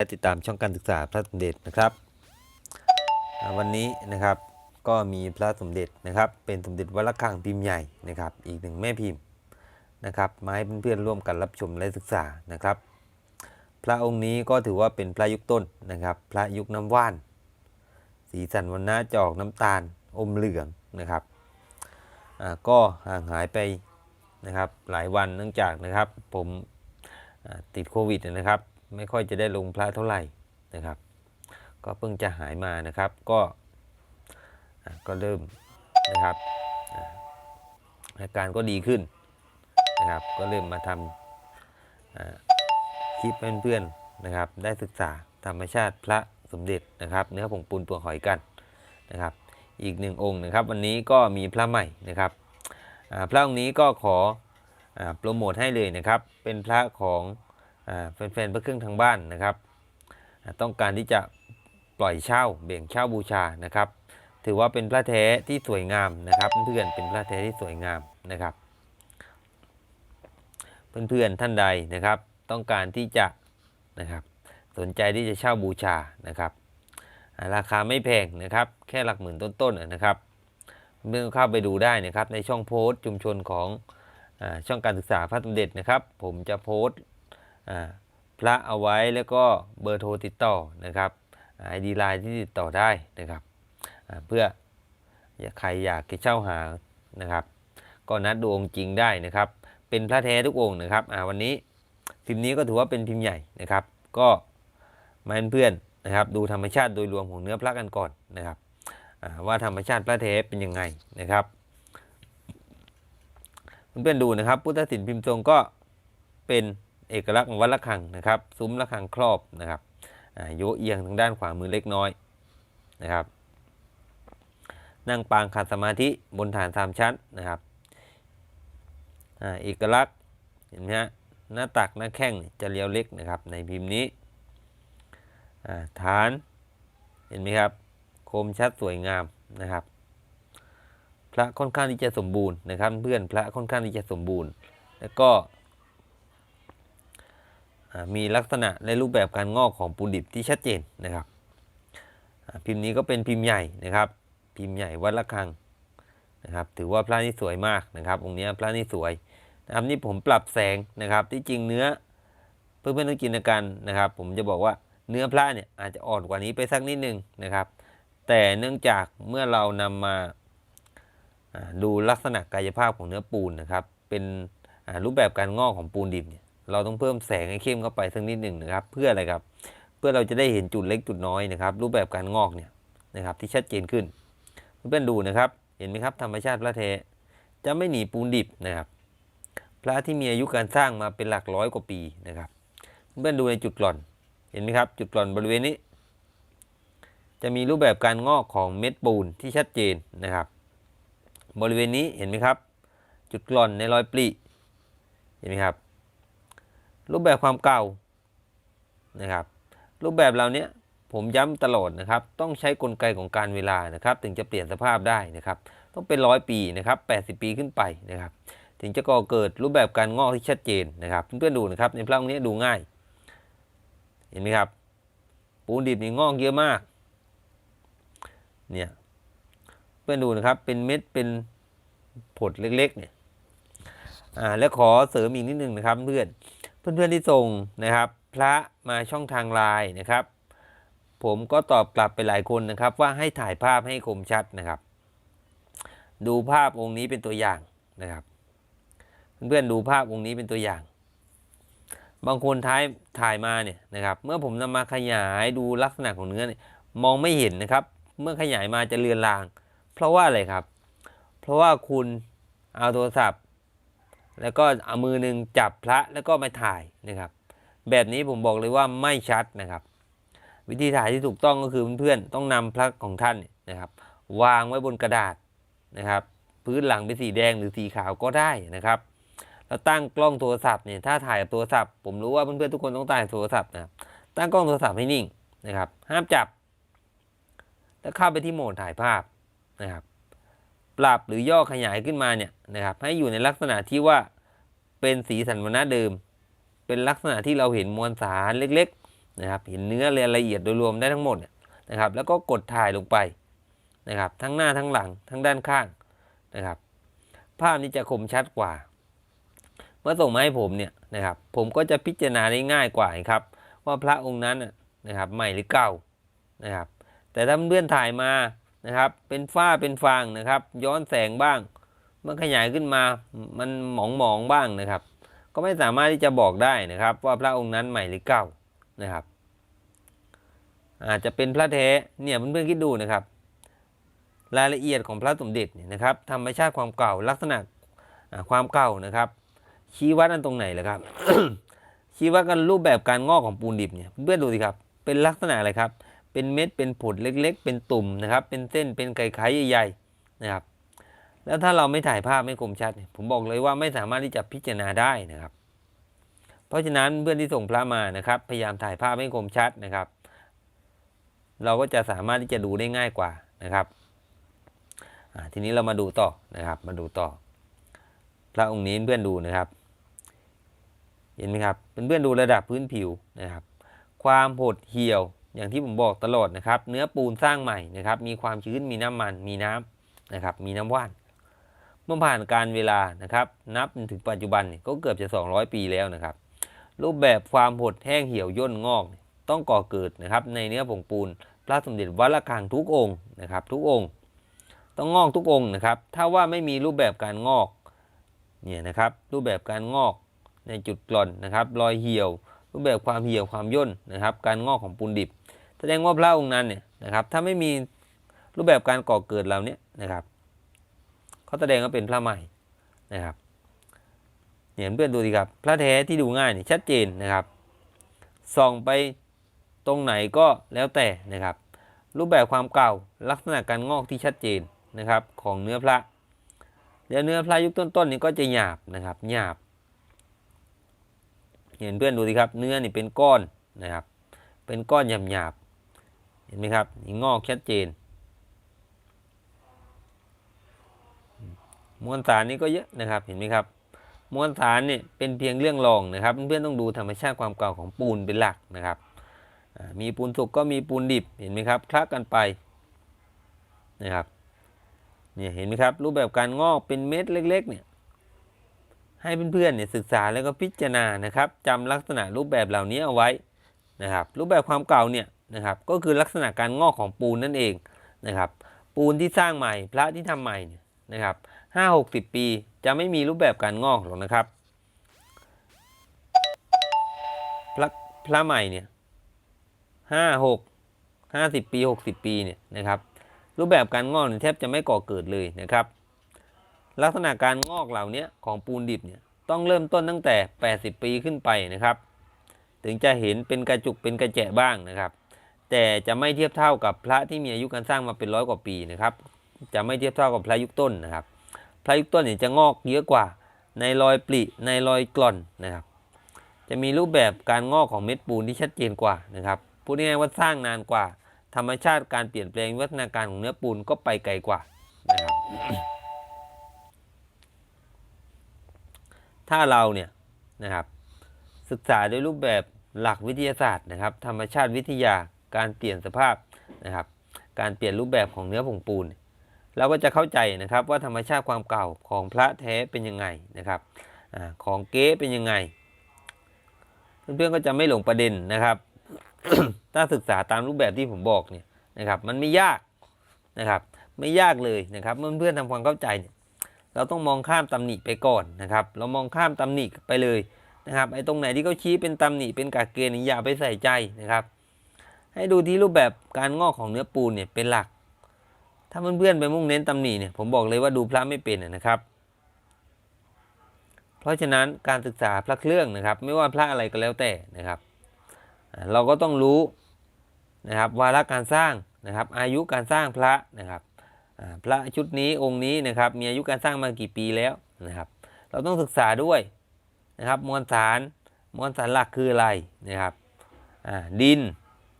และติดตามช่องการศึกษาพระสมเด็จนะครับ วันนี้นะครับก็มีพระสมเด็จนะครับ เป็นสมเด็จวัดระฆังพิมพ์ใหญ่นะครับ อีกหนึ่งแม่พิมพ์นะครับมาให้เพื่อนๆร่วมกันรับชมและศึกษานะครับ พระองค์นี้ก็ถือว่าเป็นพระยุคต้นนะครับ พระยุคน้ำว่าน สีสันวันนะจอกน้ำตาลอมเหลืองนะครับก็ห่างหายไปนะครับหลายวันเนื่องจากนะครับผมติดโควิดนะครับ ไม่ค่อยจะได้ลงพระเท่าไหร่นะครับ ก็เพิ่งจะหายมานะครับก็ก็เริ่มนะครับอาการก็ดีขึ้นนะครับก็เริ่มมาทำคลิปเพื่อนๆนะครับ ได้ศึกษาธรรมชาติพระสมเด็จนะครับ เนื้อผงปูนเปลือกหอยกันนะครับ อีกหนึ่งองค์นะครับ วันนี้ก็มีพระใหม่นะครับพระองค์นี้ก็ขออโปรโมทให้เลยนะครับ เป็นพระของ แฟนๆพระเครื่องทางบ้านนะครับ ต้องการที่จะปล่อยเช่าเบ่งเช่าบูชานะครับ ถือว่าเป็นพระแท้ที่สวยงามนะครับเพื่อนๆเป็นพระแท้ที่สวยงามนะครับ เพื่อนๆท่านใดนะครับ ต้องการที่จะนะครับสนใจที่จะเช่าบูชานะครับราคาไม่แพงนะครับ แค่หลักหมื่นต้นๆนะครับเมื่อเข้าไปดูได้นะครับในช่องโพสต์ชุมชนของอช่องการศึกษาพระสมเด็จนะครับ ผมจะโพสต์ พระเอาไว้แล้วก็เบอร์โทรติดต่อนะครับไอดีไลน์ที่ติดต่อได้นะครับเพื่อใครอยากจะเช่าหานะครับ ก็นัดดูองค์จริงได้นะครับ เป็นพระแท้ทุกองค์นะครับวันนี้พิมพ์นี้ก็ถือว่าเป็นพิมพ์ใหญ่นะครับ ก็มาเพื่อนนะครับ ดูธรรมชาติโดยรวมของเนื้อพระกันก่อนนะครับว่าธรรมชาติพระแท้เป็นยังไงนะครับเพื่อนๆดูนะครับ พุทธศิลป์พิมพ์ทรงก็เป็น เอกลักษณ์ของวัดระฆังนะครับ ซุ้มระฆังครอบนะครับโยเอียงทางด้านขวามือเล็กน้อยนะครับ นั่งปางขัดสมาธิบนฐานสามชั้นนะครับอเอกลักษณ์เห็นไหมฮะหน้าตักหน้าแข้งจะเรียวเล็กนะครับในพิมพ์นี้ฐานเห็นไหมครับคมชัดสวยงามนะครับ พระค่อนข้างที่จะสมบูรณ์นะครับ เพื่อนพระค่อนข้างที่จะสมบูรณ์ แล้วก็ มีลักษณะและรูปแบบการงอกของปูนดิบที่ชัดเจนนะครับ พิมพ์นี้ก็เป็นพิมพ์ใหญ่นะครับ พิมพ์ใหญ่วัดระฆังนะครับ ถือว่าพระนี่สวยมากนะครับ องค์นี้พระนี่สวยนะครับนี่ผมปรับแสงนะครับ ที่จริงเนื้อเพื่อนเพื่อนๆต้องจินตนาการนะครับ ผมจะบอกว่าเนื้อพระเนี่ยอาจจะอ่อนกว่านี้ไปสักนิดนึงนะครับ แต่เนื่องจากเมื่อเรานำมาอ่าดูลักษณะกายภาพของเนื้อปูนนะครับ เป็นรูปแบบการงอกของปูนดิบ เราต้องเพิ่มแสงให้เข้มเข้าไปสักนิดหนึ่งนะครับ เพื่ออะไรครับ เพื่อเราจะได้เห็นจุดเล็กจุดน้อยนะครับ รูปแบบการงอกเนี่ยนะครับ ที่ชัดเจนขึ้นเพื่อนๆดูนะครับ เห็นไหมครับธรรมชาติพระเทจะไม่หนีปูนดิบนะครับ พระที่มีอายุการสร้างมาเป็นหลักร้อยกว่าปีนะครับเพื่อนๆดูในจุดกร่อน เห็นไหมครับ จุดกร่อนบริเวณนี้ จะมีรูปแบบการงอกของเม็ดปูนที่ชัดเจนนะครับ บริเวณนี้เห็นไหมครับ จุดกร่อนในรอยปลีเห็นไหมครับ รูปแบบความเก่านะครับ รูปแบบเรานี้ผมย้ำตลอดนะครับ ต้องใช้กลไกของการเวลานะครับ ถึงจะเปลี่ยนสภาพได้นะครับ ต้องเป็นร้อยปีนะครับ 80 ปีขึ้นไปนะครับ ถึงจะก่อเกิดรูปแบบการงอกที่ชัดเจนนะครับ เพื่อนๆดูนะครับ ในพระองค์นี้ดูง่าย เห็นไหมครับ ปูนดิบนี่งอกเยอะมาก เนี่ย เพื่อนดูนะครับ เป็นเม็ด เป็นผดเล็กๆ เนี่ย อ่า แล้วขอเสริมอีกนิดนึงนะครับเพื่อน เพื่อนๆที่ส่งนะครับ พระมาช่องทางไลน์นะครับ ผมก็ตอบกลับไปหลายคนนะครับ ว่าให้ถ่ายภาพให้คมชัดนะครับ ดูภาพองค์นี้เป็นตัวอย่างนะครับ เพื่อนๆดูภาพองค์นี้เป็นตัวอย่าง บางคนท้ายถ่ายมาเนี่ยนะครับ เมื่อผมนำมาขยายดูลักษณะของเนื้อเนี่ยมองไม่เห็นนะครับ เมื่อขยายมาจะเลือนลาง เพราะว่าอะไรครับ เพราะว่าคุณเอาโทรศัพท์ แล้วก็เอามือหนึ่งจับพระแล้วก็มาถ่ายนะครับ แบบนี้ผมบอกเลยว่าไม่ชัดนะครับ วิธีถ่ายที่ถูกต้องก็คือเพื่อนๆต้องนำพระของท่านนะครับ วางไว้บนกระดาษนะครับ พื้นหลังเป็นสีแดงหรือสีขาวก็ได้นะครับแล้วตั้งกล้องโทรศัพท์เนี่ยถ้าถ่ายกับโทรศัพท์ผมรู้ว่าเพื่อนๆทุกคนต้องถ่ายโทรศัพท์นะครับตั้งกล้องโทรศัพท์ให้นิ่งนะครับ ห้ามจับ แล้วเข้าไปที่โหมดถ่ายภาพนะครับ ปรับหรือย่อขยายขึ้นมาเนี่ยนะครับให้อยู่ในลักษณะที่ว่าเป็นสีสันวรรณะเดิม เป็นลักษณะที่เราเห็นมวลสารเล็กๆนะครับเห็นเนื้อรายละเอียดโดยรวมได้ทั้งหมดนะครับแล้วก็กดถ่ายลงไปนะครับทั้งหน้าทั้งหลังทั้งด้านข้างนะครับภาพนี้จะคมชัดกว่า เมื่อส่งมาให้ผมเนี่ยนะครับผมก็จะพิจารณาได้ง่ายกว่าครับว่าพระองค์นั้นนะนะครับใหม่หรือเก่านะครับแต่ถ้าเพื่อนถ่ายมา นะครับเป็นฝ้าเป็นฟางนะครับ ย้อนแสงบ้าง มันขยายขึ้นมามันหมองหมองบ้างนะครับ ก็ไม่สามารถที่จะบอกได้นะครับ ว่าพระองค์นั้นใหม่หรือเก่านะครับ อาจจะเป็นพระแท้เนี่ยเพื่อนๆคิดดูนะครับ รายละเอียดของพระสมเด็จเนี่ยนะครับธรรมชาติความเก่าลักษณะความเก่านะครับ ชี้วัดอันตรงไหนล่ะครับชี้วัดกันรูปแบบการงอกของปูนดิบเนี่ยเพื่อนดูสิครับ เป็นลักษณะอะไรครับ เป็นเม็ดเป็นผดเล็ก ๆ เป็นตุ่มนะครับ เป็นเส้นเป็นไข่ๆใหญ่ๆนะครับ แล้วถ้าเราไม่ถ่ายภาพไม่คมชัด ผมบอกเลยว่าไม่สามารถที่จะพิจารณาได้นะครับ เพราะฉะนั้นเพื่อนที่ส่งพระมานะครับ พยายามถ่ายภาพให้คมชัดนะครับ เราก็จะสามารถที่จะดูได้ง่ายกว่านะครับทีนี้เรามาดูต่อนะครับ มาดูต่อ พระองค์นี้เพื่อนดูนะครับ เห็นไหมครับเป็นเพื่อนดูระดับพื้นผิวนะครับ ความหดเหี่ยว อย่างที่ผมบอกตลอดนะครับ เนื้อปูนสร้างใหม่นะครับ มีความชื้นมีน้ำมัน มีน้ำนะครับ มีน้ำว่าน เมื่อผ่านการเวลานะครับ นับถึงปัจจุบันเนี่ยก็เกือบจะ 200 ปีแล้วนะครับ รูปแบบความหดแห้งเหี่ยวย่นงอก ต้องก่อเกิดนะครับ ในเนื้อผงปูน พระสมเด็จวัดระฆังทุกองค์นะครับ ทุกองค์ ต้องงอกทุกองค์นะครับ ถ้าว่าไม่มีรูปแบบการงอกเนี่ยนะครับ รูปแบบการงอกในจุดกร่อนนะครับ รอยเหี่ยว รูปแบบความเหี่ยวความย่นนะครับ การงอกของปูนดิบ แสดงว่าพระองค์นั้นเนี่ยนะครับ ถ้าไม่มีรูปแบบการก่อเกิดเหล่านี้นะครับเขาแสดงว่าเป็นพระใหม่นะครับเนี่ยเพื่อนดูดีครับ พระแท้ที่ดูง่ายนี่ชัดเจนนะครับส่องไปตรงไหนก็แล้วแต่นะครับ รูปแบบความเก่าลักษณะการงอกที่ชัดเจนนะครับ ของเนื้อพระแล้วเนื้อพระยุคต้นๆนี่ก็จะหยาบนะครับหยาบ เห็นเพื่อนดูสิครับ เนื้อนี่เป็นก้อนนะครับ เป็นก้อนหยาบ เห็นไหมครับนี่งอกชัดเจน มวลสารนี่ก็เยอะนะครับเห็นไหมครับ มวลสารเนี่ยเป็นเพียงเรื่องรองนะครับ เพื่อนๆต้องดูธรรมชาติความเก่าของปูนเป็นหลักนะครับ มีปูนสุกก็มีปูนดิบเห็นไหมครับคลักกันไปนะครับเนี่ยเห็นไหมครับรูปแบบการงอกเป็นเม็ดเล็ก ๆ เนี่ยให้เพื่อนๆเนี่ยศึกษาแล้วก็พิจารณานะครับจำลักษณะรูปแบบเหล่านี้เอาไว้นะครับ รูปแบบความเก่าเนี่ย นะครับ ก็คือลักษณะการงอกของปูนนั่นเองนะครับ ปูนที่สร้างใหม่พระที่ทำใหม่เนี่ยนะครับห้าหกสิบปีจะไม่มีรูปแบบการงอกหรอกนะครับ พระพระใหม่เนี่ยห้าหกห้าสิบปีหกสิบปีเนี่ยนะครับ รูปแบบการงอกแทบจะไม่ก่อเกิดเลยนะครับ ลักษณะการงอกเหล่านี้ของปูนดิบเนี่ยต้องเริ่มต้นตั้งแต่ 80 ปีขึ้นไปนะครับ ถึงจะเห็นเป็นกระจุกเป็นกระแจะบ้างนะครับ แต่จะไม่เทียบเท่ากับพระที่มีอายุการสร้างมาเป็นร้อยกว่าปีนะครับ จะไม่เทียบเท่ากับพระยุคต้นนะครับ พระยุคต้นเนี่ยจะงอกเยอะกว่าในรอยปลิในรอยกล่อนนะครับ จะมีรูปแบบการงอกของเม็ดปูนที่ชัดเจนกว่านะครับพูดง่ายๆว่าสร้างนานกว่า ธรรมชาติการเปลี่ยนแปลงวิวัฒนาการของเนื้อปูนก็ไปไกลกว่านะครับ ถ้าเราเนี่ยนะครับ ศึกษาด้วยรูปแบบหลักวิทยาศาสตร์นะครับ ธรรมชาติวิทยา การเปลี่ยนสภาพนะครับ การเปลี่ยนรูปแบบของเนื้อผงปูน เราก็จะเข้าใจนะครับว่าธรรมชาติความเก่าของพระแท้เป็นยังไงนะครับอของเก๊เป็นยังไง เพื่อนๆก็จะไม่หลงประเด็นนะครับ ถ้าศึกษาตามรูปแบบที่ผมบอกเนี่ยนะครับ มันไม่ยากนะครับ ไม่ยากเลยนะครับ เมื่อเพื่อนทำความเข้าใจเนี่ยเราต้องมองข้ามตำหนิไปก่อนนะครับ เรามองข้ามตำหนิไปเลยนะครับ ไอ้ตรงไหนที่เขาชี้เป็นตำหนิเป็นกากเกณฑ์นี่อย่าไปใส่ใจนะครับ ให้ดูที่รูปแบบการงอกของเนื้อปูนเนี่ยเป็นหลัก ถ้าเพื่อนๆไปมุ่งเน้นตำหนิเนี่ยผมบอกเลยว่าดูพระไม่เป็นนะครับ เพราะฉะนั้นการศึกษาพระเครื่องนะครับ ไม่ว่าพระอะไรก็แล้วแต่นะครับ เราก็ต้องรู้นะครับวาระการสร้างนะครับ อายุการสร้างพระนะครับพระชุดนี้องค์นี้นะครับมีอายุการสร้างมากี่ปีแล้วนะครับ เราต้องศึกษาด้วยนะครับมวลสารมวลสารหลักคืออะไรนะครับดิน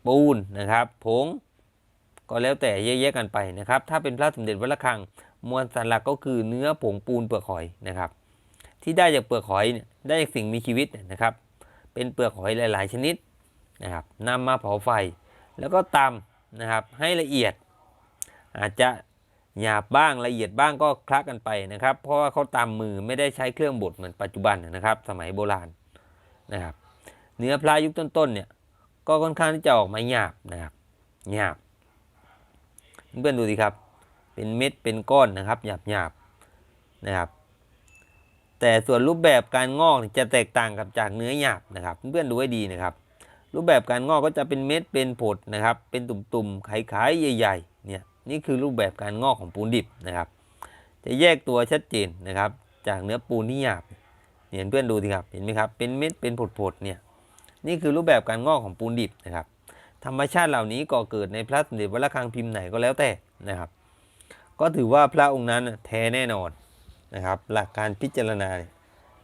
ปูนนะครับ ผง ก็แล้วแต่แยกๆกันไปนะครับ ถ้าเป็นพระสมเด็จวัดระฆังมวลสารหลักก็คือเนื้อผงปูนเปลือกหอยนะครับ ที่ได้จากเปลือกหอยเนี่ยได้จากสิ่งมีชีวิตนะครับ เป็นเปลือกหอยหลาย ๆ ชนิดนะครับนำมาเผาไฟแล้วก็ตำนะครับให้ละเอียด อาจจะหยาบบ้างละเอียดบ้างก็คละกันไปนะครับ เพราะว่าเขาตำมือไม่ได้ใช้เครื่องบดเหมือนปัจจุบันนะครับ สมัยโบราณนะครับ เนื้อพระยุคต้นๆเนี่ย ก็ค่อนข้างที่จะออกมาหยาบนะครับหยาบเพื่อนดูสิครับ เป็นเม็ดเป็นก้อนนะครับหยาบหยาบนะครับ แต่ส่วนรูปแบบการงอกจะแตกต่างกับจากเนื้อหยาบนะครับ เพื่อนดูให้ดีนะครับ รูปแบบการงอกก็จะเป็นเม็ดเป็นผดนะครับ เป็นตุ่มๆไข่ๆใหญ่ๆเนี่ยนี่คือรูปแบบการงอกของปูนดิบนะครับ จะแยกตัวชัดเจนนะครับ จากเนื้อปูนที่หยาบเนี่ยเพื่อนดูสิครับเห็นไหมครับเป็นเม็ดเป็นผดๆเนี่ย นี่คือรูปแบบการงอกของปูนดิบนะครับ ธรรมชาติเหล่านี้ก่อเกิดในพระสมเด็จวัดระฆังพิมพ์ไหนก็แล้วแต่นะครับ ก็ถือว่าพระองค์นั้นแท้แน่นอนนะครับ หลักการพิจารณา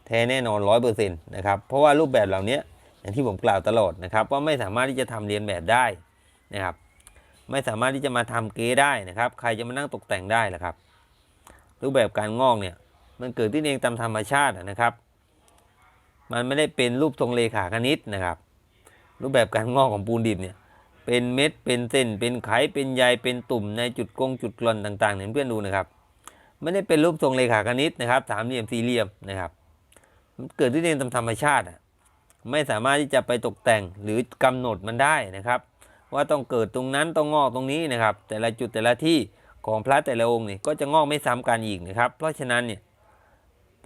แท้แน่นอนร้อยเปอร์เซ็นต์นะครับ เพราะว่ารูปแบบเหล่านี้อย่างที่ผมกล่าวตลอดนะครับ ว่าไม่สามารถที่จะทำเรียนแบบได้นะครับ ไม่สามารถที่จะมาทำเก๊ได้นะครับ ใครจะมานั่งตกแต่งได้ล่ะครับ รูปแบบการงอกเนี่ยมันเกิดขึ้นเองตามธรรมชาตินะครับ มันไม่ได้เป็นรูปทรงเลขาคณิตนะครับ รูปแบบการงอกของปูนดิบเนี่ยเป็นเม็ดเป็นเส้น เป็นไขเป็นใยเป็นตุ่มในจุดกงจุดกลอนต่างๆเนี่ยเพื่อนดูนะครับไม่ได้เป็นรูปทรงเลขาคณิตนะครับสามเหลี่ยมสี่เหลี่ยมนะครับมันเกิดขึ้นเองตามธรรมชาติไม่สามารถที่จะไปตกแต่งหรือกำหนดมันได้นะครับ ว่าต้องเกิดตรงนั้นต้องงอกตรงนี้นะครับ แต่ละจุดแต่ละที่ของพระแต่ละองค์นี่ก็จะงอกไม่ซ้ำกันอีกนะครับ เพราะฉะนั้นเนี่ย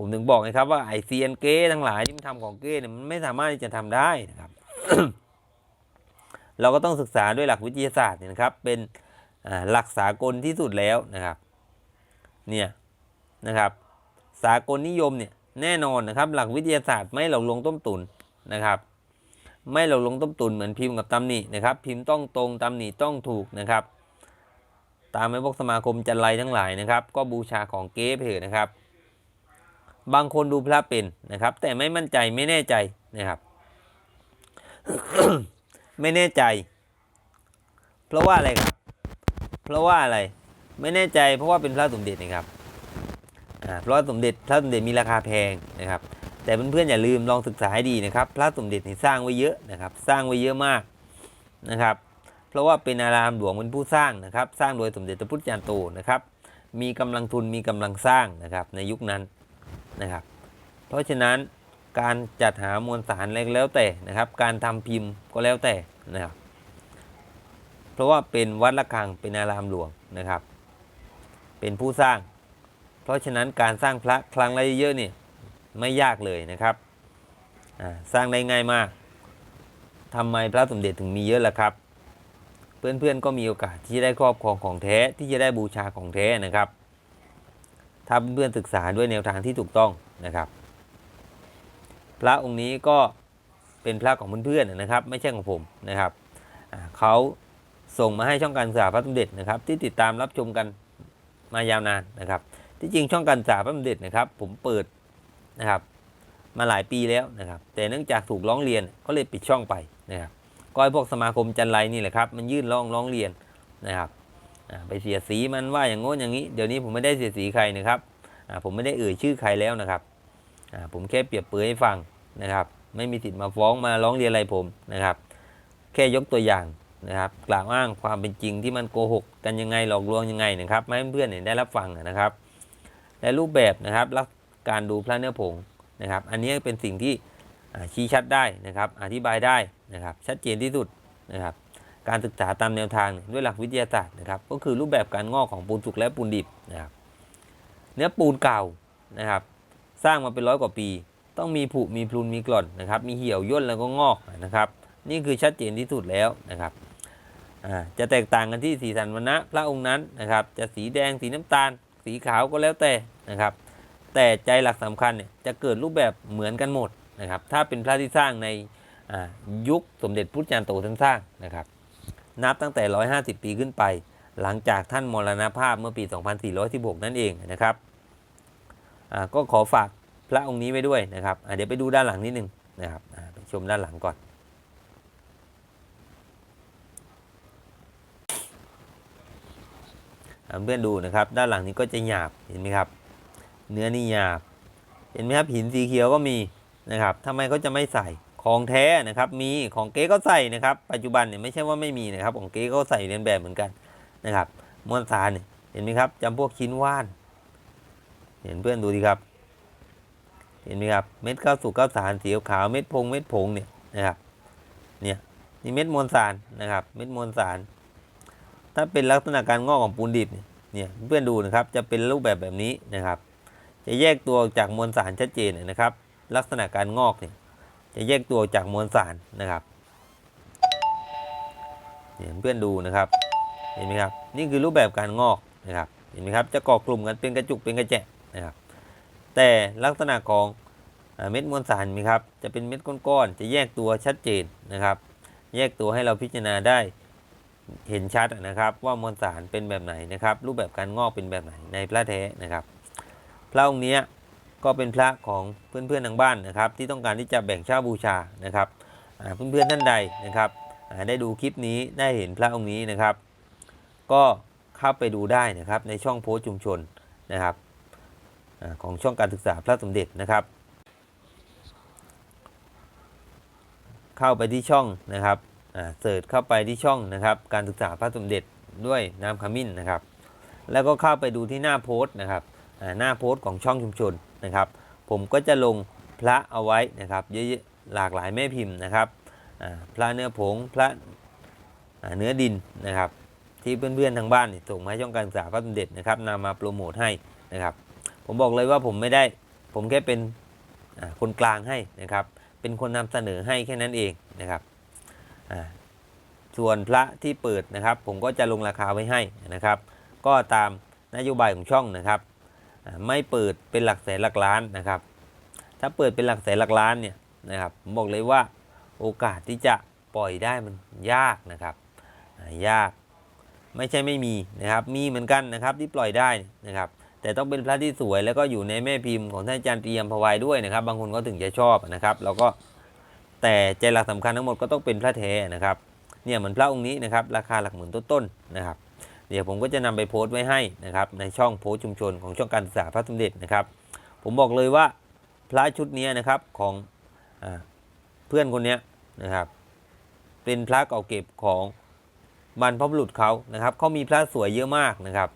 ผมถึงบอกนะครับว่าไอเซีเอ็นเก้ทั้งหลายที่มันทำของเก้เนี่ยมันไม่สามารถที่จะทำได้นะครับ เราก็ต้องศึกษาด้วยหลักวิทยาศาสตร์เนี่ยนะครับ เป็นหลักสากลที่สุดแล้วนะครับ เนี่ยนะครับ สากลนิยมเนี่ยแน่นอนนะครับ หลักวิทยาศาสตร์ไม่หลอกลวงต้มตุนนะครับ ไม่หลอกลวงต้มตุนเหมือนพิมพ์กับตำหนินะครับ พิมพ์ต้องตรงตำหนิต้องถูกนะครับ ตามไอ้พวกสมาคมจันไรทั้งหลายนะครับ ก็บูชาของเก๊ไปเถอะนะครับ บางคนดูพระเป็นนะครับ แต่ไม่มั่นใจไม่แน่ใจนะครับ ไม่แน่ใจ เพราะว่าอะไรครับ เพราะว่าอะไร ไม่แน่ใจเพราะว่าเป็นพระสมเด็จนะครับเพราะสมเด็จพระสมเด็จมีราคาแพงนะครับ แต่เพื่อนๆอย่าลืมลองศึกษาให้ดีนะครับ พระสมเด็จนี่สร้างไว้เยอะนะครับ สร้างไว้เยอะมากนะครับ เพราะว่าเป็นอารามหลวงเป็นผู้สร้างนะครับ สร้างโดยสมเด็จพระพุทธจารย์โตนะครับ มีกำลังทุนมีกำลังสร้างนะครับในยุคนั้น นะครับ เพราะฉะนั้นการจัดหามวลสารอะไรก็แล้วแต่นะครับ การทำพิมพ์ก็แล้วแต่นะครับ เพราะว่าเป็นวัดระฆังเป็นอารามหลวงนะครับ เป็นผู้สร้าง เพราะฉะนั้นการสร้างพระครั้งละเยอะเนี่ยไม่ยากเลยนะครับสร้างได้ง่ายมากทำไมพระสมเด็จถึงมีเยอะล่ะครับ เพื่อนๆก็มีโอกาสที่จะได้ครอบครองของแท้ที่จะได้บูชาของแท้นะครับ ถ้าเพื่อนศึกษาด้วยแนวทางที่ถูกต้องนะครับ พระองค์นี้ก็เป็นพระของเพื่อนๆนะครับ ไม่ใช่ของผมนะครับเขาส่งมาให้ช่องการศึกษาพระสมเด็จนะครับ ที่ติดตามรับชมกันมายาวนานนะครับ ที่จริงช่องการศึกษาพระสมเด็จนะครับ ผมเปิดนะครับมาหลายปีแล้วนะครับ แต่เนื่องจากถูกร้องเรียนก็เลยปิดช่องไปนะครับก็ให้พวกสมาคมจันไรนี่แหละครับ มันยื่นร้องร้องเรียนนะครับ ไปเสียสีมันว่าอย่างโน้นอย่างนี้ เดี๋ยวนี้ผมไม่ได้เสียสีใครนะครับผมไม่ได้เอ่ยชื่อใครแล้วนะครับผมแค่เปรียบเปรยให้ฟังนะครับ ไม่มีสิทธิ์มาฟ้องมาร้องเรียนอะไรผมนะครับ แค่ยกตัวอย่างนะครับกล่าวอ้างความเป็นจริงที่มันโกหกกันยังไงหลอกลวงยังไงนะครับไม่ให้เพื่อนๆเนี่ยได้รับฟังนะครับ และรูปแบบนะครับและการดูพระเนื้อผงนะครับ อันนี้เป็นสิ่งที่ชี้ชัดได้นะครับ อธิบายได้นะครับ ชัดเจนที่สุดนะครับ การศึกษาตามแนวทางด้วยหลักวิทยาศาสตร์นะครับ ก็คือรูปแบบการงอกของปูนสุกและปูนดิบนะครับเนื้อปูนเก่านะครับ สร้างมาเป็นร้อยกว่าปี ต้องมีผุมีพลุนมีกร่อนนะครับ มีเหี่ยวย่นแล้วก็งอกนะครับ นี่คือชัดเจนที่สุดแล้วนะครับอ่าจะแตกต่างกันที่สีสันวรรณะพระองค์นั้นนะครับ จะสีแดงสีน้ำตาล สีขาวก็แล้วแต่นะครับ แต่ใจหลักสำคัญเนี่ยจะเกิดรูปแบบเหมือนกันหมดนะครับ ถ้าเป็นพระที่สร้างในอ่ายุคสมเด็จพุทธจารย์โตท่านสร้างนะครับ นับตั้งแต่ 150 ปีขึ้นไป หลังจากท่านมรณภาพเมื่อปี 2416 นั่นเองนะครับก็ขอฝากพระองค์นี้ไว้ด้วยนะครับเดี๋ยวไปดูด้านหลังนิดนึงนะครับไปชมด้านหลังก่อนเพื่อนดูนะครับ ด้านหลังนี้ก็จะหยาบเห็นไหมครับ เนื้อนี่หยาบ เห็นไหมครับหินสีเขียวก็มีนะครับทำไมเขาจะไม่ใส่ ของแท้นะครับมีของเก๊ก็ใส่นะครับ ปัจจุบันเนี่ยไม่ใช่ว่าไม่มีนะครับ ของเก๊ก็ใส่เรียนแบบเหมือนกันนะครับมวลสารเนี่ยเห็นไหมครับจำพวกชิ้นว่าน เห็นเพื่อนดูดีครับ เห็นไหมครับเม็ดข้าวสุกข้าวสารสีขาวเม็ดพงเม็ดผงเนี่ยนะครับเนี่ยนี่เม็ดมวลสารนะครับ เม็ดมวลสาร ถ้าเป็นลักษณะการงอกของปูนดิบเนี่ยเนี่ยเพื่อนดูนะครับจะเป็นรูปแบบแบบนี้นะครับ จะแยกตัวจากมวลสารชัดเจนนะครับ ลักษณะการงอกเนี่ย จะแยกตัวจากมวลสารนะครับเนี่ยเพื่อนดูนะครับ เห็นไหมครับ นี่คือรูปแบบการงอกนะครับ เห็นไหมครับ จะเกาะกลุ่มกันเป็นกระจุกเป็นกระแจะนะครับ แต่ลักษณะของเม็ดมวลสารเห็นไหมครับ จะเป็นเม็ดก้อนๆ จะแยกตัวชัดเจนนะครับ แยกตัวให้เราพิจารณาได้เห็นชัดนะครับว่ามวลสารเป็นแบบไหนนะครับ รูปแบบการงอกเป็นแบบไหนในพระแท้นะครับ พระองค์เนี้ย ก็เป็นพระของเพื่อนๆทางบ้านนะครับ ที่ต้องการที่จะแบ่งเช่าบูชานะครับอ่าเพื่อนๆท่านใดนะครับได้ดูคลิปนี้ได้เห็นพระองค์นี้นะครับ ก็เข้าไปดูได้นะครับในช่องโพสชุมชนนะครับอของช่องการศึกษาพระสมเด็จนะครับ เข้าไปที่ช่องนะครับเสิร์ชเข้าไปที่ช่องนะครับ การศึกษาพระสมเด็จด้วยน้ำขมิ้นนะครับ แล้วก็เข้าไปดูที่หน้าโพสต์นะครับหน้าโพสต์ของช่องชุมชน นะครับ ผมก็จะลงพระเอาไว้นะครับเยอะๆหลากหลายแม่พิมพ์นะครับพระเนื้อผงพระเนื้อดินนะครับ ที่เพื่อนๆทางบ้านส่งมาให้ช่องการศึกษาพระสมเด็จนะครับนำมาโปรโมทให้นะครับ ผมบอกเลยว่าผมไม่ได้ผมแค่เป็นคนกลางให้นะครับ เป็นคนนำเสนอให้แค่นั้นเองนะครับส่วนพระที่เปิดนะครับ ผมก็จะลงราคาไว้ให้นะครับ ก็ตามนโยบายของช่องนะครับ ไม่เปิดเป็นหลักแสนหลักล้านนะครับ ถ้าเปิดเป็นหลักแสนหลักล้านเนี่ยนะครับผมบอกเลยว่าโอกาสที่จะปล่อยได้มันยากนะครับยากไม่ใช่ไม่มีนะครับ มีเหมือนกันนะครับที่ปล่อยได้นะครับ แต่ต้องเป็นพระที่สวยแล้วก็อยู่ในแม่พิมพ์ของท่านอาจารย์เตรียมพวายด้วยนะครับ บางคนก็ถึงจะชอบนะครับ แล้วก็แต่ใจหลักสำคัญทั้งหมดก็ต้องเป็นพระแท้นะครับ เนี่ยเหมือนพระองค์นี้นะครับ ราคาหลักหมื่นต้นๆนะครับ เดี๋ยวผมก็จะนำไปโพสต์ไว้ให้นะครับในช่องโพสต์ชุมชนของช่องการศึกษาพระสมเด็จนะครับ ผมบอกเลยว่าพระชุดนี้นะครับของอเพื่อนคนนี้นะครับ เป็นพระเก่าเก็บของบรรพบุรุษเขานะครับเขามีพระสวยเยอะมากนะครับ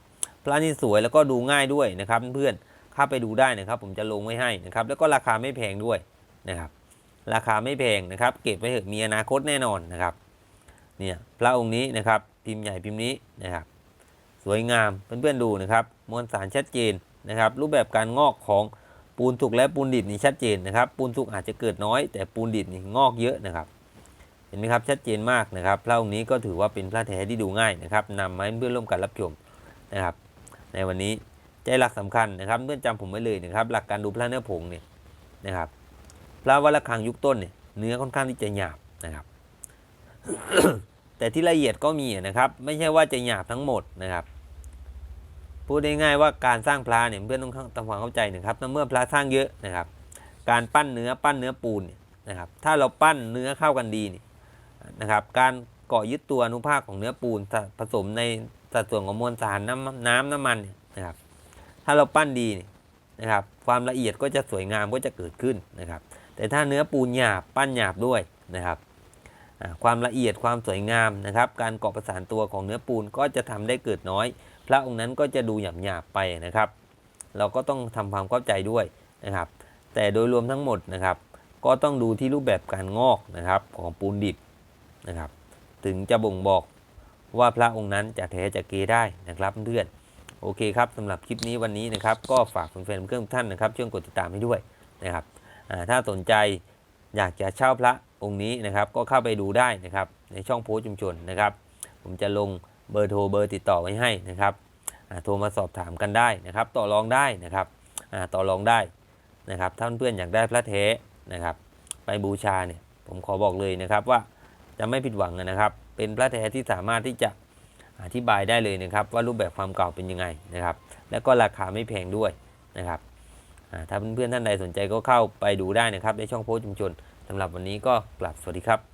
พระนี่สวยแล้วก็ดูง่ายด้วยนะครับ เพื่อนๆเข้าไปดูได้นะครับ ผมจะลงไว้ให้นะครับ แล้วก็ราคาไม่แพงด้วยนะครับ ราคาไม่แพงนะครับ เก็บไว้เถอะมีอนาคตแน่นอนนะครับ เนี่ยพระองค์นี้นะครับ พิมพ์ใหญ่พิมพ์นี้นะครับ สวยงามเพื่อนๆดูนะครับมวลสารชัดเจนนะครับ รูปแบบการงอกของปูนสุกและปูนดิบนี่ชัดเจนนะครับ ปูนสุกอาจจะเกิดน้อย แต่ปูนดิบนี่งอกเยอะนะครับ เห็นไหมครับชัดเจนมากนะครับพระองค์นี้ก็ถือว่าเป็นพระแท้ที่ดูง่ายนะครับนำมาให้เพื่อนร่วมกันรับชมนะครับ ในวันนี้ใจหลักสำคัญนะครับเพื่อนจำผมไว้เลยนะครับ หลักการดูพระเนื้อผงเนี่ยนะครับ พระวัลคังยุคต้นเนี่ยเนื้อค่อนข้างที่จะหยาบนะครับแต่ที่ละเอียดก็มีนะครับ ไม่ใช่ว่าจะหยาบทั้งหมดนะครับ พูดง่ายๆว่าการสร้างพระเนี่ยเพื่อนต้องทำความเข้าใจนะครับเมื่อพระสร้างเยอะนะครับ การปั้นเนื้อปั้นเนื้อปูนเนี่ยนะครับ ถ้าเราปั้นเนื้อเข้ากันดีเนี่ยนะครับ การเกาะยึดตัวอนุภาคของเนื้อปูนผสมในสัดส่วนของมวลสารน้ำน้ำน้ำมันเนี่ยนะครับ ถ้าเราปั้นดีเนี่ยนะครับ ความละเอียดก็จะสวยงามก็จะเกิดขึ้นนะครับ แต่ถ้าเนื้อปูนหยาบปั้นหยาบด้วยนะครับความละเอียดความสวยงามนะครับ การเกาะประสานตัวของเนื้อปูนก็จะทำได้เกิดน้อย พระองค์นั้นก็จะดูหยาบหยาบไปนะครับ เราก็ต้องทำความเข้าใจด้วยนะครับ แต่โดยรวมทั้งหมดนะครับ ก็ต้องดูที่รูปแบบการงอกนะครับของปูนดิบนะครับ ถึงจะบ่งบอกว่าพระองค์นั้นจะแท้จะเกได้นะครับเพื่อนโอเคครับสำหรับคลิปนี้วันนี้นะครับก็ฝากแฟนๆเพื่อนทุกท่านนะครับช่วยกดติดตามให้ด้วยนะครับถ้าสนใจอยากจะเช่าพระองค์นี้นะครับ ก็เข้าไปดูได้นะครับในช่องโพสต์ชุมชนนะครับ ผมจะลง เบอร์โทรเบอร์ติดต่อไว้ให้นะครับโทรมาสอบถามกันได้นะครับ ต่อรองได้นะครับต่อรองได้นะครับถ้าเพื่อนอยากได้พระแท้นะครับ ไปบูชาเนี่ยผมขอบอกเลยนะครับว่าจะไม่ผิดหวังนะครับ เป็นพระแท้ที่สามารถที่จะอธิบายได้เลยนะครับ ว่ารูปแบบความเก่าเป็นยังไงนะครับ แล้วก็ราคาไม่แพงด้วยนะครับอ่าถ้าเพื่อนๆท่านใดสนใจก็เข้าไปดูได้นะครับในช่องโพสต์ชุมชนสำหรับวันนี้ก็กลับสวัสดีครับ